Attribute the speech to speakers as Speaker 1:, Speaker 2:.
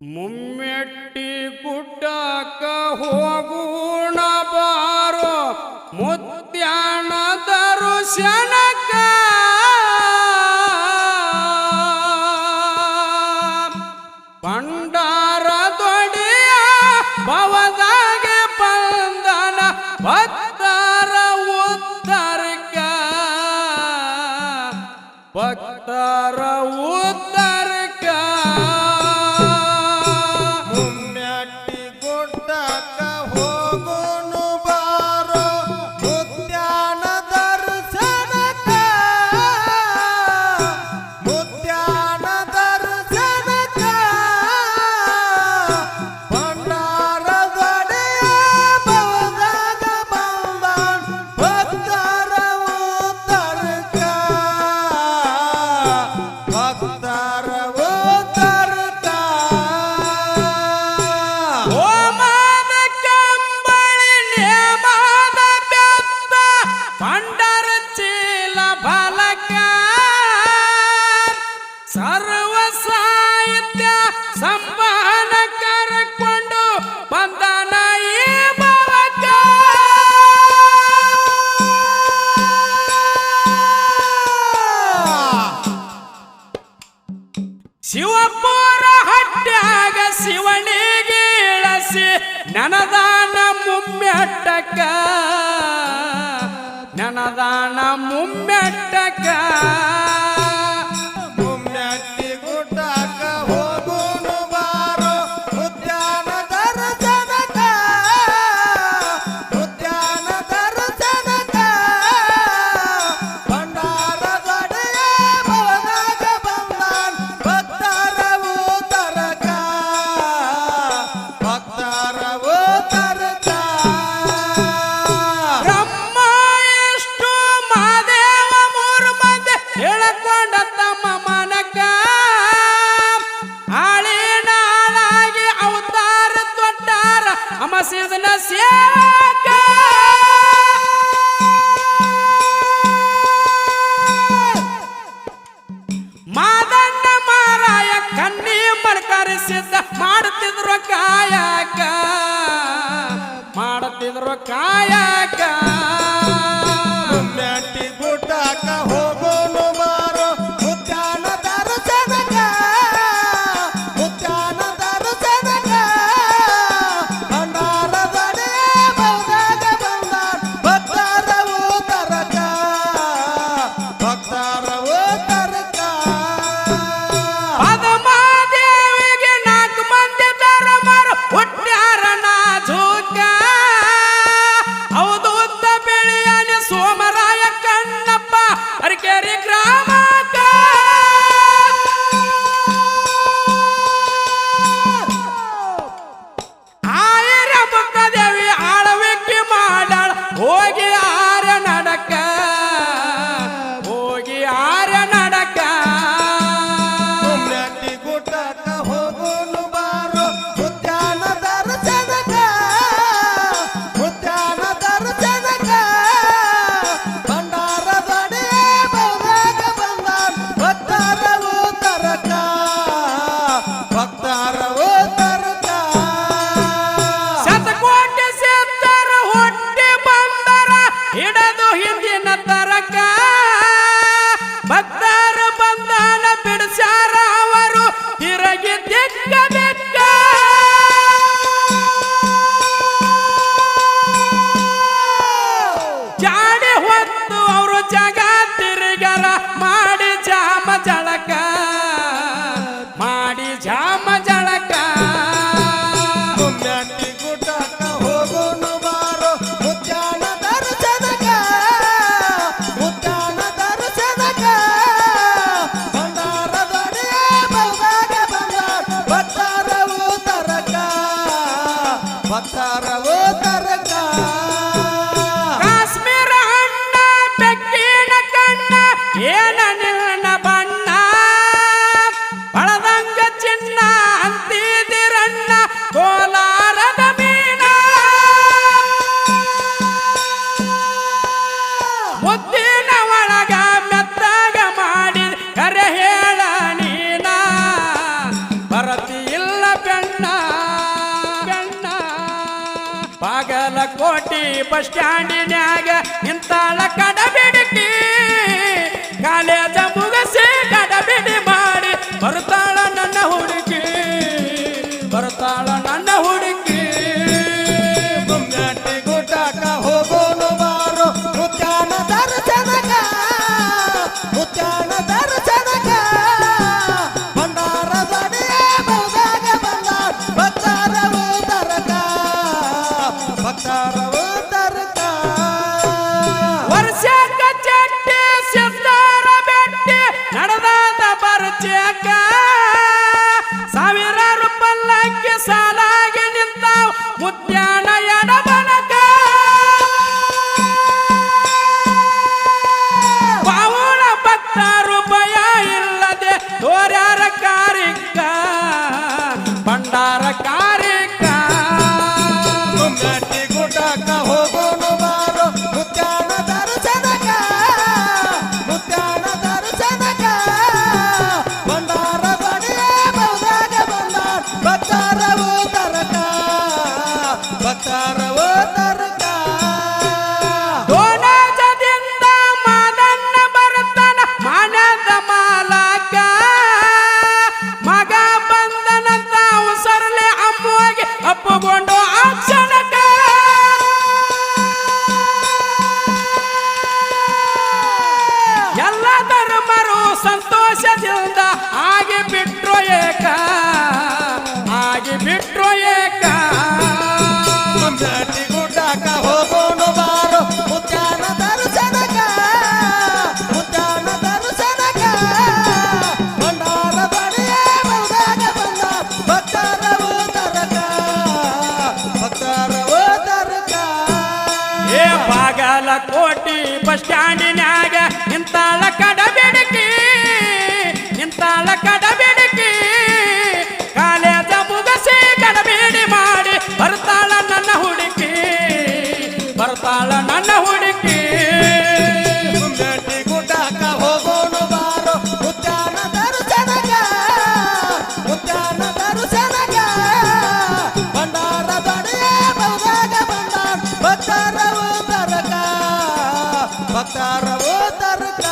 Speaker 1: ಮುಮ್ಮೆಟ್ಟಿ ಗುಡ್ಡಕ್ಕ ಹೋಗೋಣ ಬಾರೋ ಮುತ್ಯಾಣ ದರುಶನಕ. ಭಂಡಾರ ದೊಡೆಯ ಭವದಾಗ ಬಂದನ ಭಕ್ತರ
Speaker 2: ಉತ್ತರಕ. ಭಕ್ತರ
Speaker 1: ta ta ಮುಮ್ಮೆಟ್ಟಕ್ಕ ನನದಾನ ಮುಂಬೆಟ್ಟಕ caiaca. Hare Krama! ಅಂತಾರವೋ ಕೋಟಿ ಬಸ್ ಸ್ಟ್ಯಾಂಡಿನ್ಯಾಗ ಇಂತಾಳ ಕಡಬಿಡಕಿ. ಕಾಲೇಜ ಕಡ ಕಡಬಿಡಿ ಮಾಡಿ ಬರ್ತಾಳ ನನ್ನ ಹುಡುಕಿ ಬರ್ತಾಳ ನನ್ನ ಹುಡುಕಿ
Speaker 2: 따따 ಕೋಟಿ ಬಸ್ ಸ್ಟ್ಯಾಂಡಿನಾಗ ಮಾರವೋ ತರಕ